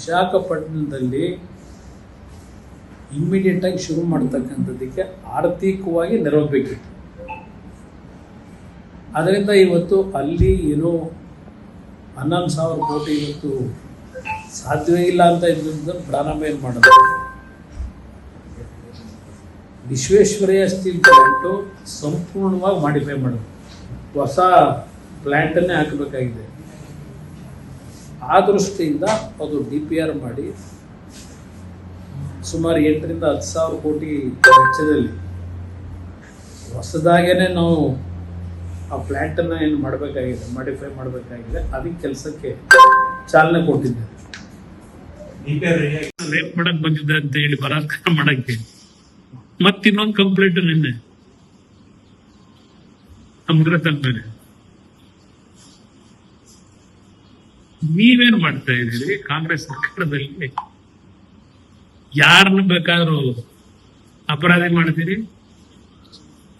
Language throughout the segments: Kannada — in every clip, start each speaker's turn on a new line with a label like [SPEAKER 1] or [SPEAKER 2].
[SPEAKER 1] ವಿಶಾಖಪಟ್ಟಣದಲ್ಲಿ ಇಮ್ಮಿಡಿಯೇಟ್ ಆಗಿ ಶುರು ಮಾಡ್ತಕ್ಕಂಥದ್ದಕ್ಕೆ ಆರ್ಥಿಕವಾಗಿ ನೆರವು ಬೇಕಿತ್ತು. ಅದರಿಂದ ಇವತ್ತು ಅಲ್ಲಿ ಏನೋ ಹನ್ನೊಂದು ಸಾವಿರ ಕೋಟಿ ಇವತ್ತು ಸಾಧ್ಯವೇ ಇಲ್ಲ ಅಂತ ಇದ್ರಿಂದ ಪ್ರಾರಂಭ ಏನು ಮಾಡೋದು? ವಿಶ್ವೇಶ್ವರಯ್ಯ ಸ್ಟೀಲ್ ಪ್ಲಾಂಟು ಸಂಪೂರ್ಣವಾಗಿ ಮಾಡಿಫೈ ಮಾಡೋದು. ಹೊಸ ಪ್ಲ್ಯಾಂಟನ್ನೇ ಹಾಕಬೇಕಾಗಿದೆ. ಆ ದೃಷ್ಟಿಯಿಂದ ಅದು ಡಿ ಪಿ ಆರ್ ಮಾಡಿ ಸುಮಾರು ಎಂಟರಿಂದ ಹತ್ತು ಸಾವಿರ ಕೋಟಿ ವೆಚ್ಚದಲ್ಲಿ ಹೊಸದಾಗೇನೆ ನಾವು ಆ ಪ್ಲ್ಯಾಂಟನ್ನು ಏನು ಮಾಡಬೇಕಾಗಿದೆ ಮಾಡಿಫೈ ಮಾಡಬೇಕಾಗಿದೆ ಅದಕ್ಕೆ ಕೆಲಸಕ್ಕೆ ಚಾಲನೆ ಕೊಟ್ಟಿದ್ದೆ
[SPEAKER 2] ರೇಪ್ ಮಾಡಕ್ ಬಂದಿದ್ದೆ ಅಂತ ಹೇಳಿ ಬಲಾತ್ಕಾರ ಮಾಡಕ್ಕೆ. ಮತ್ತಿನ್ನೊಂದು ಕಂಪ್ಲೇಂಟ್ ನಿನ್ನೆ. ಸಮುದ್ರ ಮೇಲೆ ನೀವೇನ್ ಮಾಡ್ತಾ ಇದ್ದೀರಿ? ಕಾಂಗ್ರೆಸ್ ಸರ್ಕಾರದಲ್ಲಿ ಯಾರನ್ನ ಬೇಕಾದ್ರೂ ಅಪರಾಧಿ ಮಾಡ್ತೀರಿ?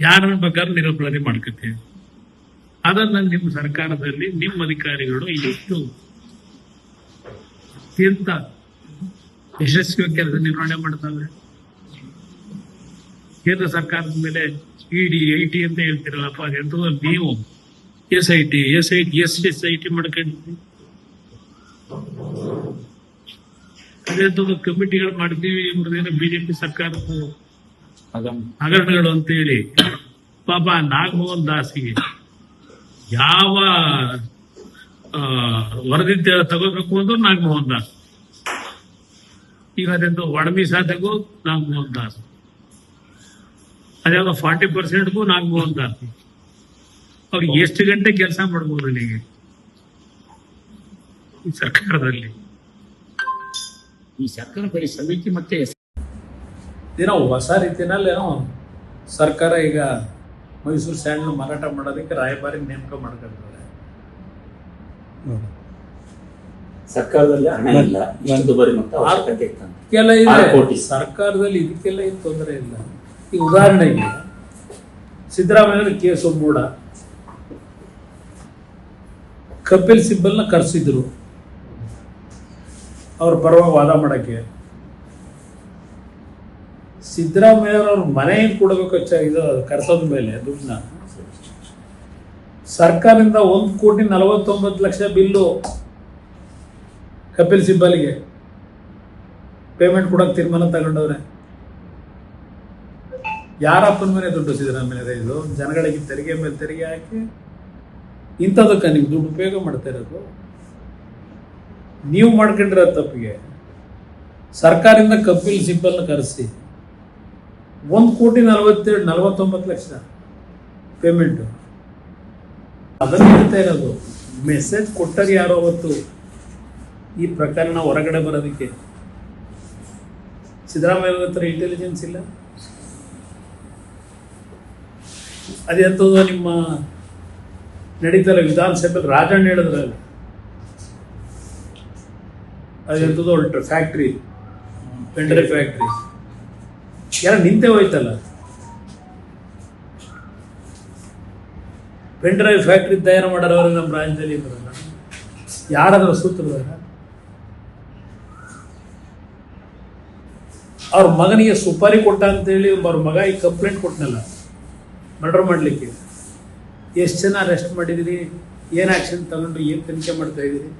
[SPEAKER 2] ಯಾರನ್ನ ಬೇಕಾದ್ರೂ ನಿರಪರಾಧಿ ಮಾಡ್ಕೊತೀರಿ? ಅದನ್ನ ನಿಮ್ಮ ಸರ್ಕಾರದಲ್ಲಿ ನಿಮ್ಮ ಅಧಿಕಾರಿಗಳು ಎಷ್ಟು ಅತ್ಯಂತ ಯಶಸ್ವಿ ಕೆಲಸ ನಿರ್ವಹಣೆ ಮಾಡ್ತಾರೆ? ಕೇಂದ್ರ ಸರ್ಕಾರದ ಮೇಲೆ ಇಡಿ ಐ ಟಿ ಅಂತ ಹೇಳ್ತಿರಲ್ಲಪ್ಪ ಅದೆಂತದೋ ನೀವು S I T, S I S S I T ಮಾಡ್ಕೊಂಡಿದ್ವಿ ಅದೆಂತದೋ ಕಮಿಟಿಗಳು ಮಾಡ್ತೀವಿ ಇವ್ರದೇನೋ ಬಿಜೆಪಿ ಸರ್ಕಾರದ ಹಗರಣಗಳು ಅಂತೇಳಿ. ಪಾಪ ನಾಗಮೋಹನ್ ದಾಸಿಗೆ ಯಾವ ವರದಿ ತಗೋಬೇಕು ಅಂದ್ರೆ ನಾಗಮೋಹನ್ ದಾಸ್. ಈಗ ಅದೆಂದು ಒಡಮಿ ಸಾಧೆಗೂ ನಾಗಮೋಹನ್ ದಾಸ್. ಅದೆಲ್ಲ ಫಾರ್ಟಿ ಪರ್ಸೆಂಟ್ಗೂ ನಾಗಮೋಹನ್ ದಾಸ್. ಅವ್ರಿಗೆ ಎಷ್ಟು ಗಂಟೆ ಕೆಲಸ ಮಾಡ್ಬೋದು ಅಲ್ಲಿಗೆ ಈ ಸರ್ಕಾರದಲ್ಲಿ.
[SPEAKER 3] ಈ ಸರ್ಕಾರ ಬರೀ ಸಮಿತಿ ಮತ್ತೆ
[SPEAKER 1] ಏನೋ ಹೊಸ ರೀತಿಯಲ್ಲಿ ಏನೋ ಸರ್ಕಾರ ಈಗ ಮೈಸೂರು ಸ್ಯಾಂಡಲ್ ಮಾರಾಟ ಮಾಡೋದಕ್ಕೆ ರಾಯಭಾರಿ ನೇಮಕ ಮಾಡ್ಕೊಂಡಿದ್ದಾರೆ.
[SPEAKER 4] ಸರ್ಕಾರದಲ್ಲಿ ಹಣ ಇಲ್ಲ. ಇಷ್ಟು ದುಬಾರಿ ಮೊತ್ತ ಅವಶ್ಯಕತೆ
[SPEAKER 1] ಇದಕ್ಕೆಲ್ಲ ಇದೆ.
[SPEAKER 4] ಕೋಟಿ.
[SPEAKER 1] ಸರ್ಕಾರದಲ್ಲಿ ಇದಕ್ಕೆಲ್ಲ ಏನು ತೊಂದರೆ ಇಲ್ಲ. ಈ ಉದಾಹರಣೆಗೆ ಸಿದ್ದರಾಮಯ್ಯ ಕೇಸು ಮೂಡ ಕಪಿಲ್ ಸಿಬ್ಬಲ್ನ ಕರೆಸಿದ್ರು. ಅವ್ರ ಪರವಾಗಿ ವಾದ ಮಾಡಕ್ಕೆ. ಸಿದ್ದರಾಮಯ್ಯ ಅವ್ರ ಮನೆಯನ್ನು ಕೊಡಬೇಕು ಇದು ಕರೆಸೋದ ಮೇಲೆ ದುಡ್ಡನ್ನ. ಸರ್ಕಾರದಿಂದ ಒಂದು ಕೋಟಿ ನಲವತ್ತೊಂಬತ್ತು ಲಕ್ಷ ಬಿಲ್ಲು ಕಪಿಲ್ ಸಿಬ್ಬಲ್ಗೆ. ಪೇಮೆಂಟ್ ಕೊಡೋಕೆ ತೀರ್ಮಾನ ತಗೊಂಡವ್ರೆ. ಯಾರಪ್ಪನ ಮೇಲೆ ದುಡ್ಡು ಸಿದ್ದರಾಮಯ್ಯ ಇದು ಜನಗಳಿಗೆ ತೆರಿಗೆ ಮೇಲೆ ತೆರಿಗೆ ಹಾಕಿ ಇಂಥದಕ್ಕೆ ನೀವು ದುಡ್ಡು ಉಪಯೋಗ ಮಾಡ್ತಾ ಇರೋದು? ನೀವು ಮಾಡ್ಕೊಂಡಿರೋ ತಪ್ಪಿಗೆ ಸರ್ಕಾರದಿಂದ ಕಪಿಲ್ ಸಿಬ್ಬಲ್ನ ಕರೆಸಿ ಒಂದು ಕೋಟಿ ನಲವತ್ತೇಳು ನಲವತ್ತೊಂಬತ್ತು ಲಕ್ಷ ಪೇಮೆಂಟು ಅದನ್ನು ಹೇಳ್ತಾ ಇರೋದು ಮೆಸೇಜ್ ಕೊಟ್ಟರೆ ಯಾರೋ ಅವತ್ತು ಈ ಪ್ರಕರಣ ಹೊರಗಡೆ ಬರೋದಕ್ಕೆ. ಸಿದ್ದರಾಮಯ್ಯ ಹತ್ರ ಇಂಟೆಲಿಜೆನ್ಸ್ ಇಲ್ಲ. ಅದೆಂಥದ್ದು ನಿಮ್ಮ ನಡೀತಾರೆ ವಿಧಾನಸಭೆಯಲ್ಲಿ ರಾಜಣ್ಣ ಹೇಳಿದ್ರಲ್ಲ. ಅದೆಂಥದ್ದು ಹೊರಟು ಫ್ಯಾಕ್ಟ್ರಿ ಪೆಂಡ್ರೆ ಫ್ಯಾಕ್ಟ್ರಿ ಯಾರ ನಿಂತೆ ಹೋಯ್ತಲ್ಲ? ಪೆಂಡ್ರೈವ್ ಫ್ಯಾಕ್ಟ್ರಿ ತಯಾರು ಮಾಡೋರವ್ರು ನಮ್ಮ ರಾಜ್ಯದಲ್ಲಿ ಬರಲ್ಲ ಯಾರಾದ್ರೂ ಸೂತ್ರದಾರ ಅವ್ರ ಮಗನಿಗೆ ಸುಪಾರಿ ಕೊಟ್ಟ ಅಂತೇಳಿ ಅವ್ರ ಮಗ ಈ ಕಂಪ್ಲೇಂಟ್ ಕೊಟ್ಟನಲ್ಲ ಮರ್ಡರ್ ಮಾಡಲಿಕ್ಕೆ. ಎಷ್ಟು ಜನ ಅರೆಸ್ಟ್ ಮಾಡಿದಿರಿ? ಏನು ಆ್ಯಕ್ಷನ್ ತಗೊಂಡ್ರಿ? ಏನು ತನಿಖೆ ಮಾಡ್ತಾ ಇದ್ದೀರಿ?